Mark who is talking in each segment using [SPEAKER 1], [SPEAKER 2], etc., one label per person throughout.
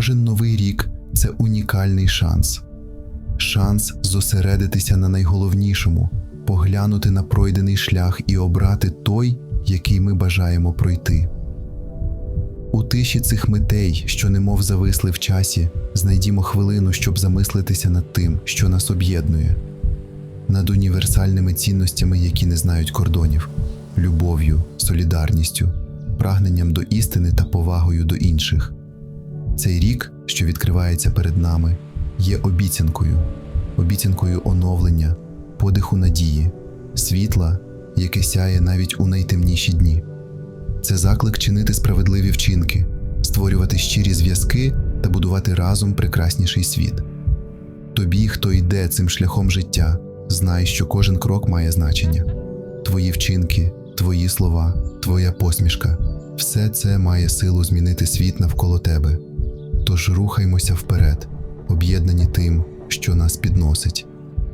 [SPEAKER 1] Кожен новий рік це унікальний шанс. Шанс зосередитися на найголовнішому, поглянути на пройдений шлях і обрати той, який ми бажаємо пройти. У тиші цих митей, що немов зависли в часі, знайдімо хвилину, щоб замислитися над тим, що нас об'єднує, над універсальними цінностями, які не знають кордонів, любов'ю, солідарністю, прагненням до істини та повагою до інших. Цей рік, що відкривається перед нами, є обіцянкою, обіцянкою оновлення, подиху надії, світла, яке сяє навіть у найтемніші дні. Це заклик чинити справедливі вчинки, створювати щирі зв'язки та будувати разом прекрасніший світ. Тобі, хто йде цим шляхом життя, знай, що кожен крок має значення. Твої вчинки, твої слова, твоя посмішка все це має силу змінити світ навколо тебе. Тож рухаймося вперед, об'єднані тим, що нас підносить.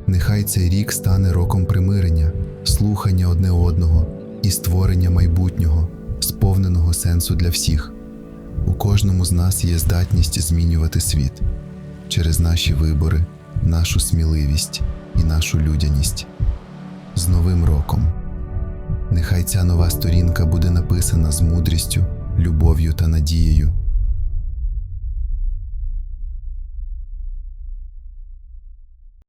[SPEAKER 1] Нехай цей рік стане роком примирення, слухання одне одного і створення майбутнього, сповненого сенсу для всіх. У кожному з нас є здатність змінювати світ через наші вибори, нашу сміливість і нашу людяність. З Новим роком! Нехай ця нова сторінка буде написана з мудрістю, любов'ю та надією.